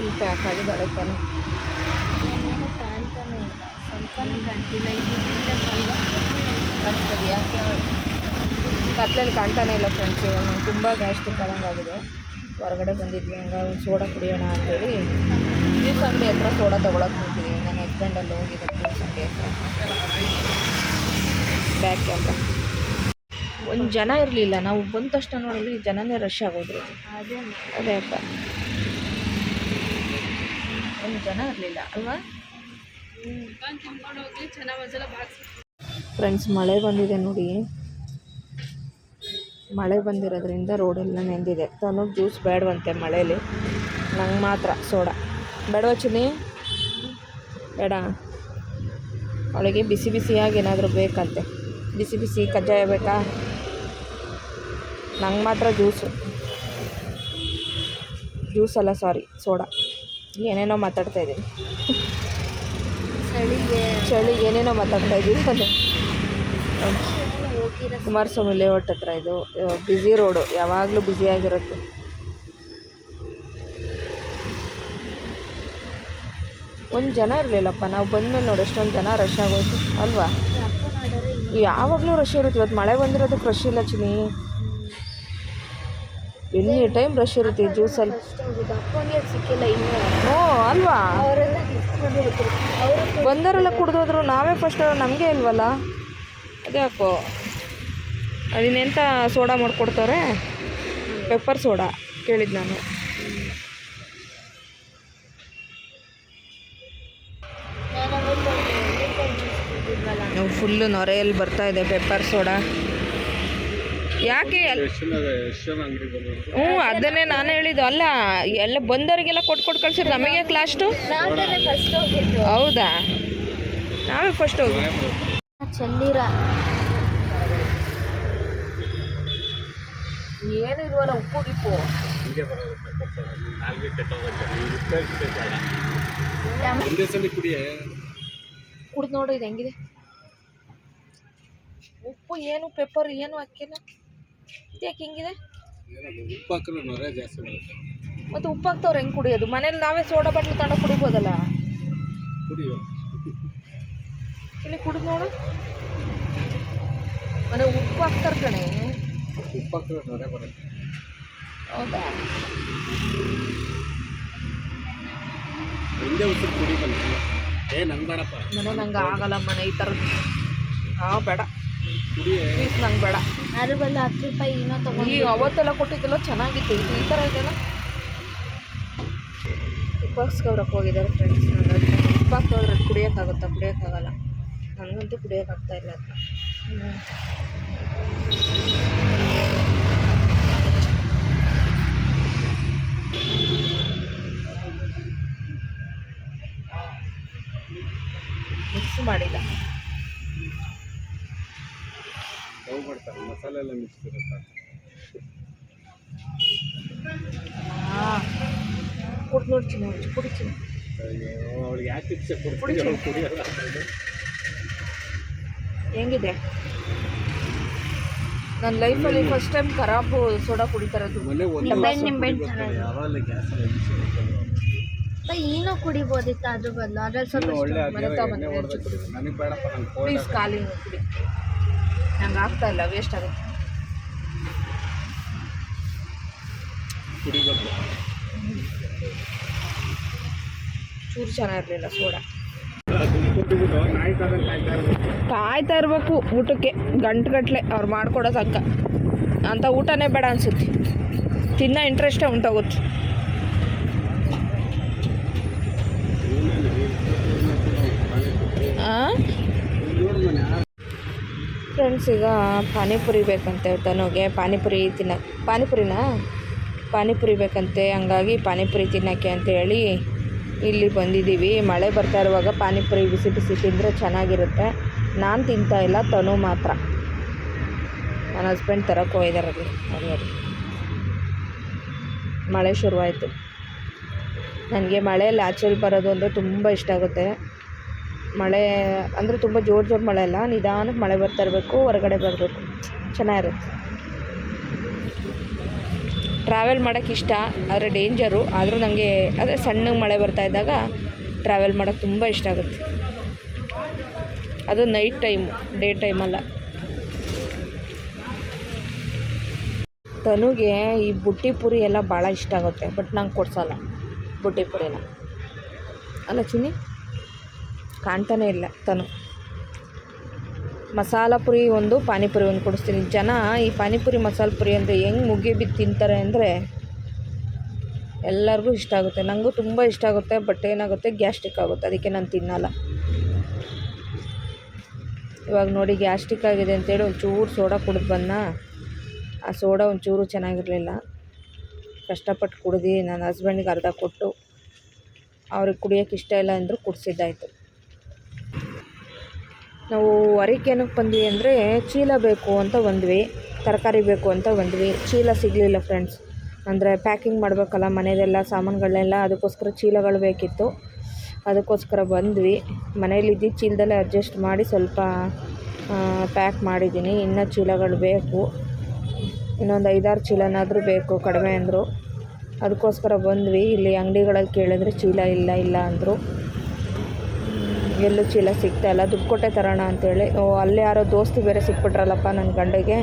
Full pack ಆಗಿದ್ದಾಳೆ ಯಾಕೆ ಕತ್ಲಲ್ಲಿ ಕಾಣ್ತಾನೆ ಇಲ್ಲ ಫ್ರೆಂಡ್ಸ್ ನಾನು ತುಂಬ ಗ್ಯಾಸ್ಟಿಕ್ ಆಗಿದೆ. ಹೊರಗಡೆ ಬಂದಿದ್ವಿ ಹಂಗಾಗಿ ಒಂದು ಸೋಡಾ ಕುಡಿಯೋಣ ಅಂತೇಳಿ. ಜ್ಯೂಸ್ ಅಂಗಡಿ ಹತ್ರ ಸೋಡಾ ತೊಗೊಳಕ್ಕೆ ನಿಂತಿದ್ದೀವಿ ನನ್ನ ಹಸ್ಬೆಂಡಲ್ಲಿ ಹೋಗಿದ್ದೆ ಜ್ಯೂಸ್ ಅಂಗಡಿ ಹತ್ರ. ಬ್ಯಾಕ್ ಕ್ಯಾಮ್ರಾ ಒಂದು ಜನ ಇರಲಿಲ್ಲ. ನಾವು ಬಂದ ತಕ್ಷಣ ನೋಡಿದ್ವಿ ಜನನೇ ರಶ್ ಆಗೋದ್ರು. ಅದೇ. ಅದೇ ಅಪ್ಪ. ಒಂದು ಜನ ಇರಲಿಲ್ಲ, ಅಲ್ವಾ? ಫ್ರೆಂಡ್ಸ್ ಮಳೆ ಬಂದಿದೆ ನೋಡಿ. ಮಳೆ ಬಂದಿರೋದ್ರಿಂದ ರೋಡೆಲ್ಲ ನೆಂದಿದೆ. ತಾನು ಜ್ಯೂಸ್ ಬೇಡವಂತೆ ಮಳೇಲಿ. ನಂಗೆ ಮಾತ್ರ ಸೋಡಾ. ಬೇಡವ ಚಿನ್ನಿ? ಬೇಡ. ಅವಳಿಗೆ ಬಿಸಿ ಬಿಸಿಯಾಗಿ ಏನಾದರೂ ಬೇಕಂತೆ. ಬಿಸಿ ಬಿಸಿ ಕಜ್ಜಾಯ ಬೇಕಾ? ನಂಗೆ ಮಾತ್ರ ಜ್ಯೂಸು. ಜ್ಯೂಸಲ್ಲ ಸಾರಿ ಸೋಡಾ. ಏನೇನೋ ಮಾತಾಡ್ತಾ ಇದ್ದೀನಿ. ಚಳಿಗೆ. ಚಳಿ ಏನೇನೋ ಮಾತಾಡ್ತಾ ಇದ್ದೀವಿ ಅದು ಕುಮಾರಸ್ವಾಮಿ ಲೇಔಟ್ ಹತ್ರ ಇದು ಬ್ಯುಸಿ ರೋಡು ಯಾವಾಗಲೂ ಬ್ಯುಸಿಯಾಗಿರುತ್ತೆ ಒಂದು ಜನ ಇರಲಿಲ್ಲಪ್ಪ ನಾವು ಬಂದ್ಮೇಲೆ ನೋಡಿ ಎಷ್ಟೊಂದು ಜನ ರಶ್ ಆಗೋಯ್ತು ಅಲ್ವಾ? ಯಾವಾಗಲೂ ರಶ್ ಇರುತ್ತೆ ಇವತ್ತು ಮಳೆ ಬಂದಿರೋದಕ್ಕೆ ರಶ್ ಇಲ್ಲ ಚಿನಿ ಎನಿ ಟೈಮ್ ರಶ್ ಇರುತ್ತೆ ಜ್ಯೂಸ್ ಜ್ಯೂಸಲ್ಲಿ ಸಿಕ್ಕಿಲ್ಲ ಇನ್ನೂ ಹ್ಞೂ ಅಲ್ವಾ? ಬಂದವರೆಲ್ಲ ಕುಡ್ದೋದ್ರು ನಾವೇ ಫಸ್ಟ್ ನಮಗೆ ಇಲ್ವಲ್ಲ? ಅದ್ಯಾಕೋ? ಅದಿನ್ನೆಂಥ ಸೋಡಾ ಮಾಡಿಕೊಡ್ತಾರೆ ಪೆಪ್ಪರ್ ಸೋಡಾ ಕೇಳಿದ್ದು ನಾನು. ನಾವು ಫುಲ್ಲು ನೊರೆಯಲ್ಲಿ ಬರ್ತಾ ಇದೆ ಪೆಪ್ಪರ್ ಸೋಡಾ ಯಾಕೆ ಹ್ಞೂ ಅದನ್ನೇ ನಾನು ಹೇಳಿದ್ದು. ಅಲ್ಲ ಎಲ್ಲ ಬಂದವರಿಗೆಲ್ಲ ಕೊಟ್ಟು ಕೊಟ್ಟು ಕಳ್ಸಿದ್ರು. ನಮಗೆ ಲಾಸ್ಟು ನಾವೇ ಫಸ್ಟ್ ಹೋಗಿದ್ದು. ಹೌದಾ? ನಾವೇ ಫಸ್ಟ್ ಹೋಗಿ ಚನ್ನೀರ ಏನು ಇಲ್ವಲ್ಲ ಉಪ್ಪು ಗಿಪ್ಪು? ಕುಡ್ದು ನೋಡು ಇದು ಹೆಂಗಿದೆ? ಉಪ್ಪು ಏನು ಪೆಪ್ಪರ್ ಏನು ಹಾಕಿಲ್ಲ ಯಾಕೆ ಹಿಂಗಿದೆ? ಏನದು ಉಪ್ಪು ಹಾಕ್ತವ್ರ ನೊರೆ ಜಾಸ್ತಿ ಬರುತ್ತೆ. ಮತ್ತು ಉಪ್ಪು ಹಾಕ್ತವ್ರು ಹೆಂಗೆ ಕುಡಿಯೋದು? ಮನೇಲಿ ನಾವೇ ಸೋಡಾ ಬಾಟ್ಲು ತಂಡ ಕುಡಿಬೋದಲ್ಲ? ಕುಡಿಯೋ. ಇಲ್ಲಿ ಕುಡಿದು ನೋಡು. ಮನೆ ಉಪ್ಪು ಹಾಕ್ತಾರೆ ಕಣೆ. ಉಪ್ಪು ಹಾಕಿದ್ರೆ ನೊರೆ ಬರುತ್ತೆ. ಹೌದಾ? ಒಂದೇ ಉಸಿರು ಕುಡಿ ಬಂದಿಲ್ಲ ಏ ನಂಗೆ ಬೇಡಪ್ಪ. ಮನೆ ನಂಗೆ ಆಗಲ್ಲ ಮನೆ ಈ ಥರದ್ದು ಹಾಂ ಬೇಡ. ಪ್ಲೀಸ್ ನಂಗೆ ಬೇಡ. ಅದ್ರ ಬದಲು ಹತ್ತು ರೂಪಾಯಿ ಏನೋ ತಗೊಂಡು ಅವತ್ತೆಲ್ಲ ಕೊಟ್ಟಿದ್ದೆಲ್ಲ ಚೆನ್ನಾಗಿತ್ತು. ಇದು ಈ ಥರ ಇದೆಲ್ಲ ಉಪ್ಪಾಕ್ಸ್ಕೊಬ್ರಕ್ಕೆ ಹೋಗಿದ್ದಾರೆ ಫ್ರೆಂಡ್ಸ್ ನನ್ನ ಉಪ್ಪಾಕ್ತೋದ್ರೆ ಕುಡಿಯೋಕ್ಕಾಗುತ್ತಾ? ಕುಡಿಯೋಕ್ಕಾಗಲ್ಲ. ನನಗಂತೂ ಕುಡಿಯೋಕ್ಕಾಗ್ತಾ ಇಲ್ಲ ಅದನ್ನ ಮಿಕ್ಸ್ ಮಾಡಿಲ್ಲ. ಮಾಡ್ತಾರೆ ಮಸಾಲೆ ಎಲ್ಲ ಮಿಕ್ಸ್ ಇರುತ್ತೆ ಅಯ್ಯೋ ಅವ್ಳಿಗೆ ಯಾಕೆ ಅವ್ಳು ಕುಡಿಯಲ್ಲ. ಹೆಂಗಿದೆ? ನನ್ನ ಲೈಫಲ್ಲಿ ಫಸ್ಟ್ ಟೈಮ್ ಖರಾಬು ಸೋಡಾ ಕುಡಿತಾರದು ಮೊನ್ನೆ ಒಂದು ನಿಂಬೆಹಣ್ಣು ನಿಂಬೆಹಣ್ಣು ಚೆನ್ನಾಗಿ ಯಾವಾಗಲೇ ಗ್ಯಾಸ್ ಎಲ್ಲ ಇಚ್ಛೆ ಬರ್ತದೆ. ಏನೋ ಕುಡಿಬೋದಿತ್ತು ಅದ್ರ ಬದಲು? ಅದ್ರಲ್ಲಿ ಸ್ವಲ್ಪ ಇನ್ನು ಒಳ್ಳೆ ಮನೆ ಅದೇ ತಗೊಂಬಂದು ಎಣ್ಣೆ ಹೊಡೆದು ನನಗೆ ಬೇಡಪ್ಪ ನಂಗೆ ಕೋಲ್ಡ್ ಪ್ಲೀಸ್ ಖಾಲಿ ಕುಡಿ. ನಂಗೆ ಆಗ್ತಾ ಇಲ್ಲ ವೇಸ್ಟ್ ಆಗುತ್ತೆ. ಚೂರು ಚೆನ್ನಾಗಿರಲಿಲ್ಲ ಸೋಡಾ. ಕಾಯ್ತಾ ಇರ್ಬೇಕು ಊಟಕ್ಕೆ ಗಂಟುಗಟ್ಲೆ ಅವ್ರು ಮಾಡ್ಕೊಡೋ ತನಕ. ಅಂತ ಊಟನೇ ಬೇಡ ಅನ್ಸುತ್ತೆ. ತಿನ್ನೋ ಇಂಟ್ರೆಸ್ಟೇ ಉಂಟಾಗುತ್ತೆ. ಹಾಂ ಫ್ರೆಂಡ್ಸ್, ಈಗ ಪಾನಿಪುರಿ ಬೇಕಂತೆ ತನುಗೆ. ಪಾನಿಪುರಿ ತಿನ್ನ, ಪಾನಿಪುರಿನಾ? ಪಾನಿಪುರಿ ಬೇಕಂತೆ, ಹಂಗಾಗಿ ಪಾನಿಪುರಿ ತಿನ್ನೋಕ್ಕೆ ಅಂತೇಳಿ ಇಲ್ಲಿ ಬಂದಿದ್ದೀವಿ. ಮಳೆ ಬರ್ತಾ ಇರುವಾಗ ಪಾನಿಪುರಿ ಬಿಸಿ ಬಿಸಿ ತಿಂದರೆ ಚೆನ್ನಾಗಿರುತ್ತೆ. ನಾನು ತಿಂತಾ ಇಲ್ಲ, ತನು ಮಾತ್ರ. ನನ್ನ ಹಸ್ಬೆಂಡ್ ತರಕ್ಕೆ ಹೋಗಿದಾರಲ್ಲಿ ಅದು ಮಳೆ ಶುರುವಾಯಿತು. ನನಗೆ ಮಳೆಯಲ್ಲಿ ಆಚೆಲಿ ಬರೋದು ಅಂದರೆ ತುಂಬ ಇಷ್ಟ ಆಗುತ್ತೆ. ಮಳೆ ಅಂದರೆ ತುಂಬ ಜೋರು ಜೋರು ಮಳೆ ಅಲ್ಲ ನಿಧಾನಕ್ಕೆ ಮಳೆ ಬರ್ತಾ ಇರಬೇಕು, ಹೊರಗಡೆ ಬರಬೇಕು. ಚೆನ್ನಾಗಿರುತ್ತೆ. ಟ್ರಾವೆಲ್ ಮಾಡೋಕ್ಕೆ ಇಷ್ಟ, ಆದರೆ ಡೇಂಜರು ಆದರೂ ನನಗೆ ಅದೇ ಸಣ್ಣಗೆ ಮಳೆ ಬರ್ತಾ ಇದ್ದಾಗ ಟ್ರಾವೆಲ್ ಮಾಡೋಕ್ಕೆ ತುಂಬ ಇಷ್ಟ ಆಗುತ್ತೆ. ಅದು ನೈಟ್ ಟೈಮು ಡೇ ಟೈಮಲ್ಲ ತನುಗೆ ಈ ಬುಟ್ಟಿ ಪುರಿ ಎಲ್ಲ ಭಾಳ ಇಷ್ಟ ಆಗುತ್ತೆ ಬಟ್ ನಂಗೆ ಕೊಡ್ಸಲ್ಲ. ಬುಟ್ಟಿ ಪುರಿನ. ಅಲ್ಲ, ಚಿನ್ನಿ? ಕಾಣ್ತಾನೆ ಇಲ್ಲ ತನು. ಮಸಾಲ ಪುರಿ ಒಂದು, ಪಾನಿಪುರಿ ಒಂದು ಕೊಡಿಸ್ತೀನಿ. ಜನ ಈ ಪಾನಿಪುರಿ, ಮಸಾಲ ಪುರಿ ಅಂದರೆ ಹೆಂಗೆ ಮುಗಿ ಬಿದ್ದು ತಿಂತಾರೆ ಅಂದರೆ ಎಲ್ಲರಿಗೂ ಇಷ್ಟ ಆಗುತ್ತೆ. ನನಗೂ ತುಂಬ ಇಷ್ಟ ಆಗುತ್ತೆ, ಬಟ್ ಏನಾಗುತ್ತೆ, ಗ್ಯಾಸ್ಟ್ರಿಕ್ ಆಗುತ್ತೆ. ಅದಕ್ಕೆ ನಾನು ತಿನ್ನಲ್ಲ. ಇವಾಗ ನೋಡಿ ಗ್ಯಾಸ್ಟ್ರಿಕ್ ಆಗಿದೆ ಅಂತೇಳಿ ಒಂಚೂರು ಸೋಡಾ ಕುಡಿದು ಬಂದ ಆ ಸೋಡಾ ಒಂಚೂರು ಚೆನ್ನಾಗಿರಲಿಲ್ಲ. ಕಷ್ಟಪಟ್ಟು ಕುಡಿದು ನನ್ನ ಹಸ್ಬೆಂಡ್ಗೆ ಅರ್ಧ ಕೊಟ್ಟು ಅವ್ರಿಗೆ ಕುಡಿಯೋಕ್ಕೆ ಇಷ್ಟ ಇಲ್ಲ ಅಂದರೂ ಕುಡಿಸಿದ್ದಾಯ್ತು. ನಾವು ಹೊರಕ್ಕೇನಕ್ಕೆ ಬಂದ್ವಿ ಅಂದರೆ ಚೀಲ ಬೇಕು ಅಂತ ಬಂದ್ವಿ, ತರಕಾರಿ ಬೇಕು ಅಂತ ಬಂದ್ವಿ. ಚೀಲ ಸಿಗಲಿಲ್ಲ ಫ್ರೆಂಡ್ಸ್ ಅಂದರೆ ಪ್ಯಾಕಿಂಗ್ ಮಾಡಬೇಕಲ್ಲ ಮನೆಯದೆಲ್ಲ ಸಾಮಾನುಗಳನ್ನೆಲ್ಲ ಅದಕ್ಕೋಸ್ಕರ ಚೀಲಗಳು ಬೇಕಿತ್ತು. ಅದಕ್ಕೋಸ್ಕರ ಬಂದ್ವಿ. ಮನೇಲಿ ಇದ್ದಿದ್ದ ಚೀಲದಲ್ಲೇ ಅಡ್ಜಸ್ಟ್ ಮಾಡಿ ಸ್ವಲ್ಪ ಪ್ಯಾಕ್ ಮಾಡಿದ್ದೀನಿ. ಇನ್ನೂ ಚೀಲಗಳು ಬೇಕು. ಇನ್ನೊಂದು ಐದಾರು ಚೀಲನಾದರೂ ಬೇಕು, ಕಡಿಮೆ ಅಂದರು. ಅದಕ್ಕೋಸ್ಕರ ಬಂದ್ವಿ. ಇಲ್ಲಿ ಅಂಗಡಿಗಳಲ್ಲಿ ಕೇಳಿದ್ರೆ ಚೀಲ ಇಲ್ಲ ಇಲ್ಲ ಅಂದರು. ಎಲ್ಲೂ ಚೀಲ ಸಿಗ್ತಾ ಇಲ್ಲ. ದುಡ್ಡು ಕೊಟ್ಟೆ ತರೋಣ ಅಂತೇಳಿ. ಓ, ಅಲ್ಲೇ ಯಾರೋ ದೋಸ್ತಿ ಬೇರೆ ಸಿಕ್ಬಿಟ್ರಲ್ಲಪ್ಪ ನನ್ನ ಗಂಡಗೆ.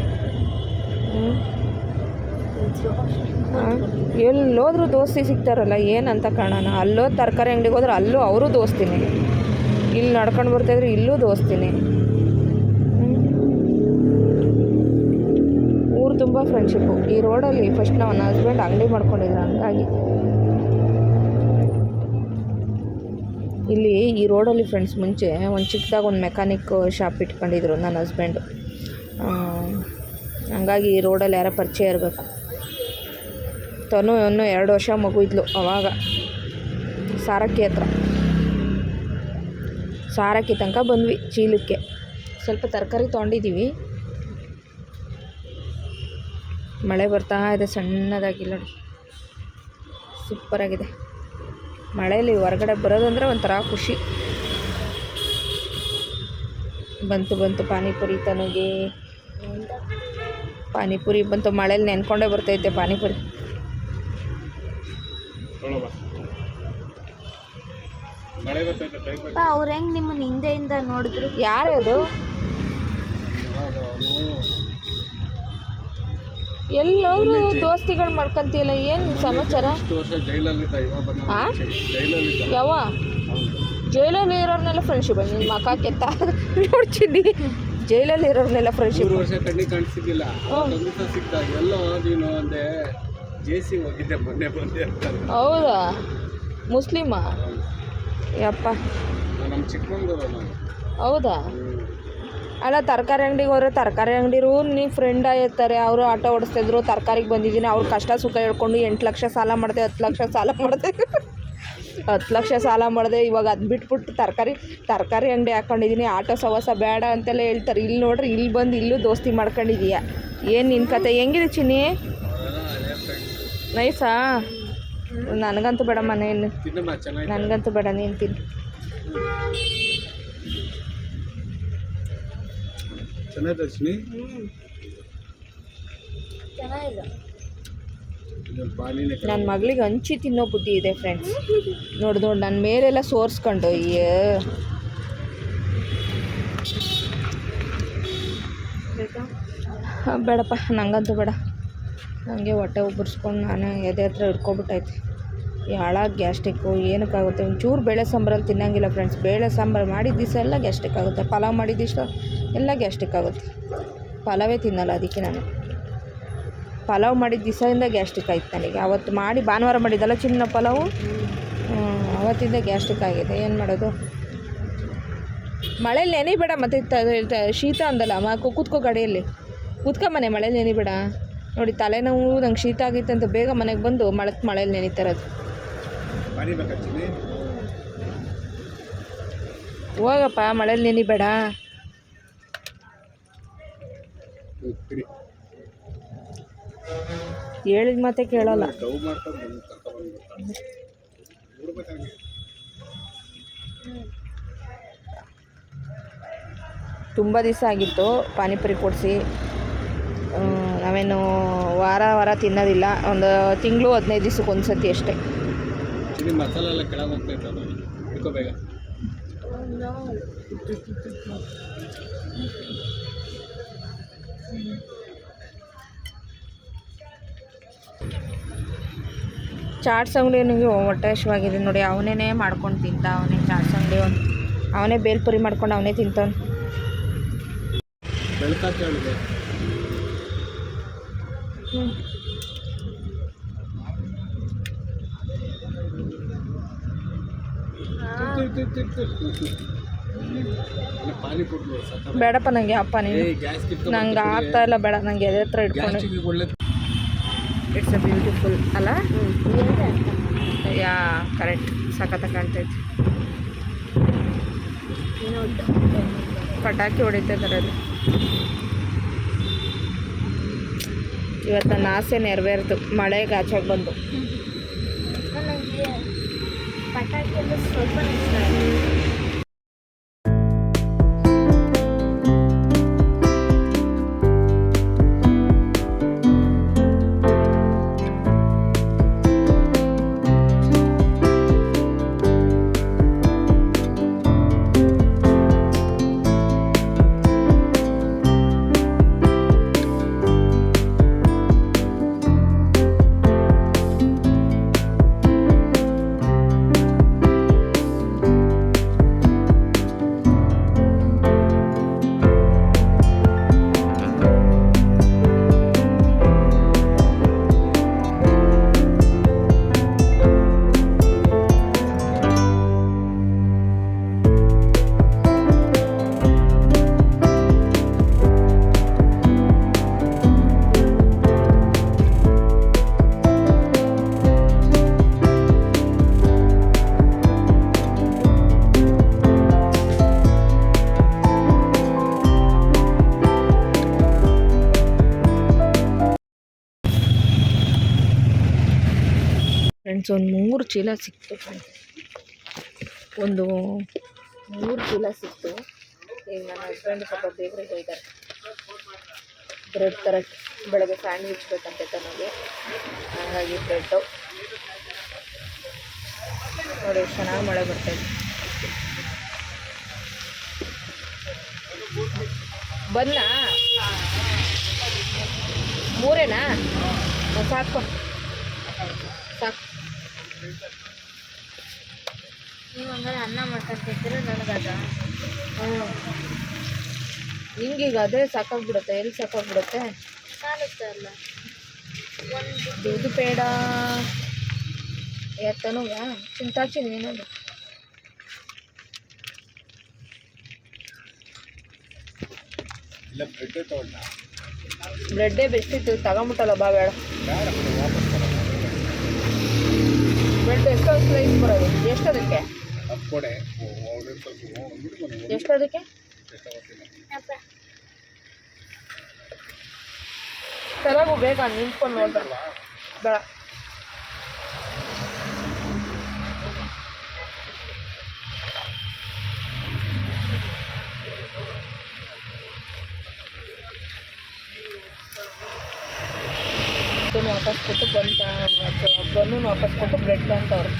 ಎಲ್ಲೋದ್ರೂ ದೋಸ್ತಿ ಸಿಗ್ತಾರಲ್ಲ, ಏನಂತ ಕಾಣೋಣ? ಅಲ್ಲೋ ತರಕಾರಿ ಅಂಗಡಿಗೆ ಹೋದ್ರೆ ಅಲ್ಲೂ ಅವರು ದೋಸ್ತೀನಿ. ಇಲ್ಲಿ ನಡ್ಕೊಂಡು ಬರ್ತಾಯಿದ್ರೆ ಇಲ್ಲೂ ದೋಸ್ತಿನಿ. ಊರು ತುಂಬ ಫ್ರೆಂಡ್ಶಿಪ್ಪು ಈ ರೋಡಲ್ಲಿ ಫಸ್ಟ್ ನಾವು ನನ್ನ ಹಸ್ಬೆಂಡ್ ಅಂಗಡಿ ಮಾಡ್ಕೊಂಡಿದ್ರು, ಹಂಗಾಗಿ. ಇಲ್ಲಿ ಈ ರೋಡಲ್ಲಿ ಫ್ರೆಂಡ್ಸ್ ಮುಂಚೆ ಒಂದು ಚಿಕ್ಕದಾಗ ಒಂದು ಮೆಕ್ಯಾನಿಕ್ ಶಾಪ್ ಇಟ್ಕೊಂಡಿದ್ರು ನನ್ನ ಹಸ್ಬೆಂಡು. ಹಂಗಾಗಿ ಈ ರೋಡಲ್ಲಿ ಯಾರೋ ಪರಿಚಯ ಇರಬೇಕು. ತನು ಇನ್ನೂ ಎರಡು ವರ್ಷ ಮಗು ಇದ್ಲು ಅವಾಗ. ಸಾರಕ್ಕಿ ಹತ್ರ. ಸಾರಕ್ಕಿ ತನಕ ಬಂದ್ವಿ ಚೀಲಕ್ಕೆ. ಸ್ವಲ್ಪ ತರಕಾರಿ ತೊಗೊಂಡಿದ್ದೀವಿ. ಮಳೆ ಬರ್ತಾ ಇದೆ, ಸಣ್ಣದಾಗಿ ನೋಡಿ. ಸೂಪರಾಗಿದೆ. ಮಳೆಯಲ್ಲಿ ಹೊರಗಡೆ ಬರೋದಂದ್ರೆ ಒಂಥರ ಖುಷಿ. ಬಂತು ಬಂತು ಪಾನಿಪುರಿ ತನಗೆ. ಪಾನಿಪುರಿ ಬಂತು ಮಳೇಲಿ ನೆನ್ಕೊಂಡೇ ಬರ್ತೈತೆ ಪಾನಿಪುರಿ. ಅವ್ರ ಹೆಂಗ್ ನಿಮ್ಮನ್ನ ಹಿಂದೆಯಿಂದ ನೋಡಿದ್ರು? ಯಾರು ಅದು? ಎಲ್ಲೋದ್ರು ದೋಸ್ತಿಗಳು ಮಾಡ್ಕೊಂತಿಲ್ಲ ಏನು ಸಮಾಚಾರ? ಯಾವ ಜೈಲಲ್ಲಿ ಇರೋರ್ನೆಲ್ಲ ಫ್ರೆಂಡ್ಶಿಪ್ ನಿನ್ನ ಮಕ ಕೆತ್ತ? ನೋಡ್ತಿದ್ದಿ? ಜೈಲಲ್ಲಿ ಇರೋರ್ನೆಲ್ಲ ಫ್ರೆಂಡ್ಶಿಪ್ ವರ್ಷ ಕಣ್ಣಿಗೆ ಎಲ್ಲೋ ನೀನು ಅಂದೆ ಜೆ ಸಿ ಹೋಗಿದ್ದೆ ಮೊನ್ನೆ ಬಂದೆ ಅಂತ. ಹೌದಾ? ಮುಸ್ಲಿಮಾ? ಯಪ್ಪ. ನಮ್ಮ ಚಿಕ್ಕಮಂಗ್ಳೂರು ಹೌದಾ? ಅಲ್ಲ ತರಕಾರಿ ಅಂಗಡಿಗೆ ಹೋದ್ರೆ ತರಕಾರಿ ಅಂಗಡಿರು ನಿಮ್ಮ ಫ್ರೆಂಡ್ ಇರ್ತಾರೆ ಅವರು ಆಟೋ ಓಡಿಸ್ತಿದ್ರು ತರಕಾರಿಗೆ ಬಂದಿದ್ದೀನಿ ಅವ್ರು ಕಷ್ಟ ಸುಖ ಹೇಳ್ಕೊಂಡು ಎಂಟು ಲಕ್ಷ ಸಾಲ ಮಾಡಿದೆ ಹತ್ತು ಲಕ್ಷ ಸಾಲ ಮಾಡಿದೆ. ಹತ್ತು ಲಕ್ಷ ಸಾಲ ಮಾಡಿದೆ ಇವಾಗ ಅದು ಬಿಟ್ಬಿಟ್ಟು ತರಕಾರಿ ತರಕಾರಿ ಅಂಗಡಿ ಹಾಕ್ಕೊಂಡಿದ್ದೀನಿ ಆಟೋ ಸವಾಸ ಬೇಡ ಅಂತೆಲ್ಲ ಹೇಳ್ತಾರೆ. ಇಲ್ಲಿ ನೋಡ್ರಿ ಇಲ್ಲಿ ಬಂದು ಇಲ್ಲೂ ದೋಸ್ತಿ ಮಾಡ್ಕೊಂಡಿದೀಯ. ಏನು ನಿನ್ನ ಕತೆ? ಹೆಂಗಿದೆ ಚಿನ್ನಿ? ನೈಸಾ ನನಗಂತೂ ಬೇಡ ಮನೆಯಲ್ಲಿ ನನಗಂತೂ ಬೇಡ ನೀನು ತಿನ್ನು ಚೆನ್ನಾಗಿದೆ ಪಾನಿನೇ ನನ್ನ ಮಗಳಿಗೆ ಹಂಚಿ ತಿನ್ನೋ ಬುದ್ಧಿ ಇದೆ ಫ್ರೆಂಡ್ಸ್ ನೋಡಿ ನೋಡಿ ನನ್ನ ಮೇಲೆಲ್ಲ ಸೋರ್ಸ್ಕೊಂಡು ಅಯ್ಯೋ. ಬೇಡಪ್ಪ ನಂಗಂತೂ ಬೇಡ. ನನಗೆ ಹೊಟ್ಟೆ ಉಬ್ಬರಿಸ್ಕೊಂಡು ನಾನು ಎದೆ ಹತ್ರ ಹಿಡ್ಕೊಬಿಟ್ಟೈತೆ. ಹಾಳಾಗಿ ಗ್ಯಾಸ್ಟಿಕ್ಕು ಏನಕ್ಕಾಗುತ್ತೆ? ಒಂಚೂರು ಬೇಳೆ ಸಾಂಬಾರಲ್ಲಿ ತಿನ್ನಂಗಿಲ್ಲ ಫ್ರೆಂಡ್ಸ್ ಬೇಳೆ ಸಾಂಬಾರು ಮಾಡಿದ ದಿವಸ ಎಲ್ಲ ಗ್ಯಾಸ್ಟ್ರಿಕ್ ಆಗುತ್ತೆ. ಪಲಾವ್ ಮಾಡಿದ ಎಲ್ಲ ಗ್ಯಾಸ್ಟ್ರಿಕ್ ಆಗುತ್ತೆ. ಪಲಾವೇ ತಿನ್ನಲ್ಲ ಅದಕ್ಕೆ ನಾನು. ಪಲಾವ್ ಮಾಡಿದ ದಿವಸದಿಂದ ಗ್ಯಾಸ್ಟ್ರಿಕ್ ಆಯ್ತು ನನಗೆ. ಅವತ್ತು ಮಾಡಿ ಭಾನುವಾರ ಮಾಡಿದ್ದಲ್ಲ ಚಿನ್ನ ಪಲಾವು? ಅವತ್ತಿಂದ ಗ್ಯಾಸ್ಟ್ರಿಕ್ ಆಗಿದೆ. ಏನು ಮಾಡೋದು? ಮಳೇಲಿ ನೆನಿಬೇಡ ಮತ್ತೆ ಶೀತ ಅಂದಲ್ಲ, ಮ ಕುತ್ಕೋ ಗಾಡಿಯಲ್ಲಿ. ಕೂತ್ಕೊ ಮನೆ, ಮಳೇಲಿ ನೆನಿಬೇಡ ನೋಡಿ, ತಲೆನೋವು ನಂಗೆ ಶೀತ ಆಗಿತ್ತು ಅಂತ ಬೇಗ ಮನೆಗೆ ಬಂದು ಮಳೆ, ಮಳೇಲಿ ನೆನಿತಾರದು ಹೋಗಪ್ಪ ಮಳೇಲಿ ನೆನಿಬೇಡ. ಹೇಳಿದ ಮತ್ತೆ ಕೇಳಲ್ಲ. ತುಂಬ ದಿವಸ ಆಗಿತ್ತು ಪಾನಿಪುರಿ ಕೊಡಿಸಿ. ನಾವೇನು ವಾರ ವಾರ ತಿನ್ನೋದಿಲ್ಲ ಒಂದು ತಿಂಗಳು ಹದಿನೈದು ದಿವ್ಸಕ್ಕೆ ಒಂದು ಸತಿ ಅಷ್ಟೇ. ಚಿಲ್ಲಿ ಮಸಾಲೆ ಎಲ್ಲ ಕೆಳಗೆ ಹೋಗ್ತಾ ಅದು. ಹಿಡ್ಕೋ ಬೇಗ. ಚಾಟ್ಸ್ ಅಂಗಡಿ ನನಗೆ ಹೊಟ್ಟೆ ಹಸಿವಾಗಿದೆ ನೋಡಿ ಅವನೇ ಮಾಡ್ಕೊಂಡು ತಿಂತ ಅವನೇ ಚಾಟ್ಸ್ ಅಂಗಡಿ ಅವನು. ಅವನೇ ಬೇಲ್ಪುರಿ ಮಾಡ್ಕೊಂಡು ಅವನೇ ತಿಂತಾನೆ ಬೆಳ್ಕಾತ್ ಹೇಳಿದೆ ಪಾನಿ ಬೇಡಪ್ಪ ನನಗೆ ಅಪ್ಪ ನೀನು. ನಂಗೆ ಆಗ್ತಾ ಇಲ್ಲ ಬೇಡ ನಂಗೆ ಎದೆ ಹತ್ರ ಇಟ್ಕೊಂಡು. ಇಟ್ಸ್ ಅ ಬ್ಯೂಟಿಫುಲ್ ಅಲ್ಲ? ಯಾ ಕರೆಕ್ಟ್ ಸಖತ್ತ ಕಾಣ್ತೈತಿ ಪಟಾಕಿ ಹೊಡಿತಾ ಇದ್ದಾರೆ ಅಲ್ಲಿ. ಇವತ್ತು ನನ್ನ ಆಸೆ ನೆರವೇರ್ತು ಮಳೆಗೆ ಆಚೆಗೆ ಬಂದು. ನನಗೆ ಪಟಾಕಿ ಎಲ್ಲ ಸ್ವಲ್ಪ ಫ್ರೆಂಡ್ಸ್ ಒಂದು ಮೂರು ಚೀಲ ಸಿಕ್ತು ಫ್ರೆಂಡ್ಸ್ ಒಂದು ಮೂರು ಚೀಲ ಸಿಕ್ತು. ಈಗ ನನ್ನ ಹಸ್ಬೆಂಡ್ ಸ್ವಲ್ಪ ಬೇಗ್ರಿಗೆ ಹೋಗಿದ್ದಾರೆ. ಬ್ರೆಡ್ ಥರ ಬೆಳಗ್ಗೆ ಸ್ಯಾಂಡ್ವಿಚ್ ಬೇಕಂತೆ ತನಗೆ ಹಾಗಾಗಿ ಬ್ರೆಡ್ಡು ನೋಡಿ, ಚೆನ್ನಾಗಿ ಮಳೆ ಬರ್ತಾಯಿದೆ ಬಂದ ಮೂರೇನಾ? ಸಾಕು. ಸಾಕು. ನೀವು ಹಂಗಾರೆ ಅನ್ನ ಮಾಡ್ಕೊಂತಿದ್ದೀರ ನನಗದ ಅದೇ. ಸಾಕಾಗ್ಬಿಡುತ್ತೆ ಎಲ್ಲಿ ಸಾಕಾಗ್ಬಿಡುತ್ತೆ? ಸಾಲುತ್ತೆ ಅಲ್ಲ ಒಂದು ದೂದು ಪೇಡ ಎತ್ತನುಗ ಬ್ರೆಡ್ ತಗೊಂಡ. ಬ್ರೆಡ್ಡೇ ಬೆಸ್ಟ್ ಇತ್ತು ತಗೊಂಬಿಟ್ಟಲ್ಲ ಬಾ ಬೇಡ ಬೇಡ ಬಿಡು, ವಾಪಸ್ ಕೊಡೋಣ ಬ್ರೆಡ್ ಎಷ್ಟೊಂದು ಸ್ಲೈಸ್ ಬರೋದು ಎಷ್ಟದಕ್ಕೆ ಅದು ಕೊಡೆ ಓ, ಅವ್ರೇನ್ ಸ್ವಲ್ಪ ಅದಕ್ಕೆ ಎಷ್ಟೋ. ಅಪ್ಪ. ತರಗು ಬೇಗ ನಿಂತ್ಕೊಂಡು ಅಲ್ವಾ? ಬೇಡ ವಾಪಸ್ ಕೊಟ್ಟು ಬಂತ ಬನ್ನು ವಾಪಸ್ ಕೊಟ್ಟು ಬ್ರೆಡ್ ಅಂತವ್ರು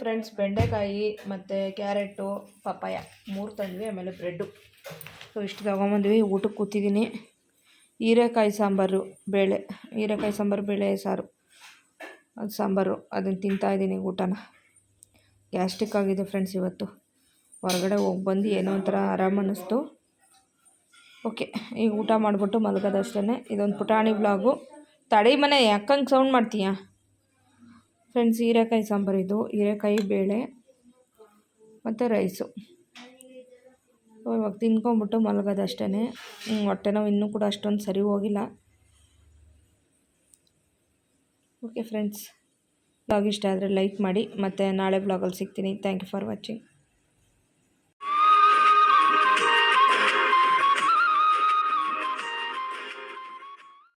ಫ್ರೆಂಡ್ಸ್, ಬೆಂಡೆಕಾಯಿ ಮತ್ತು ಕ್ಯಾರೆಟು, ಪಪ್ಪಾಯ ಮೂರು ತಂದ್ವಿ, ಆಮೇಲೆ ಬ್ರೆಡ್ಡು. ಸೊ ಇಷ್ಟು ತೊಗೊಂಬಂದ್ವಿ. ಊಟಕ್ಕೆ ಕೂತಿದ್ದೀನಿ. ಹೀರೆಕಾಯಿ ಸಾಂಬಾರು, ಬೇಳೆ, ಹೀರೆಕಾಯಿ ಸಾಂಬಾರು, ಬೇಳೆ ಸಾರು. ಅದು ಸಾಂಬಾರು ಅದನ್ನು ತಿಂತಾಯಿದ್ದೀನಿ ಊಟನ. ಗ್ಯಾಸ್ಟಿಕ್ ಆಗಿದೆ ಫ್ರೆಂಡ್ಸ್ ಇವತ್ತು. ಹೊರಗಡೆ ಹೋಗಿ ಬಂದು ಏನೋ ಒಂಥರ ಆರಾಮ ಅನ್ನಿಸ್ತು. ಓಕೆ, ಈಗ ಊಟ ಮಾಡಿಬಿಟ್ಟು ಮಲಗೋದಷ್ಟೇ ಇದೊಂದು ಪುಟಾಣಿ ಬ್ಲಾಗು ತಡಿ ಮನೆ ಯಾಕಂಗೆ ಸೌಂಡ್ ಮಾಡ್ತೀಯಾ? ಫ್ರೆಂಡ್ಸ್, ಹೀರೆಕಾಯಿ ಸಾಂಬಾರು ಇದು. ಹೀರೆಕಾಯಿ, ಬೇಳೆ, ಮತ್ತು ರೈಸು ಇವಾಗ ತಿನ್ಕೊಂಬಿಟ್ಟು ಮಲಗೋದು ಅಷ್ಟೇ ಹೊಟ್ಟೆ ನಾವು ಇನ್ನೂ ಕೂಡ ಅಷ್ಟೊಂದು ಸರಿ ಹೋಗಿಲ್ಲ. ಓಕೆ ಫ್ರೆಂಡ್ಸ್ ಬ್ಲಾಗ್ ಇಷ್ಟ ಆದರೆ ಲೈಕ್ ಮಾಡಿ, ಮತ್ತು ನಾಳೆ ಬ್ಲಾಗಲ್ಲಿ ಸಿಗ್ತೀನಿ. Thank you for watching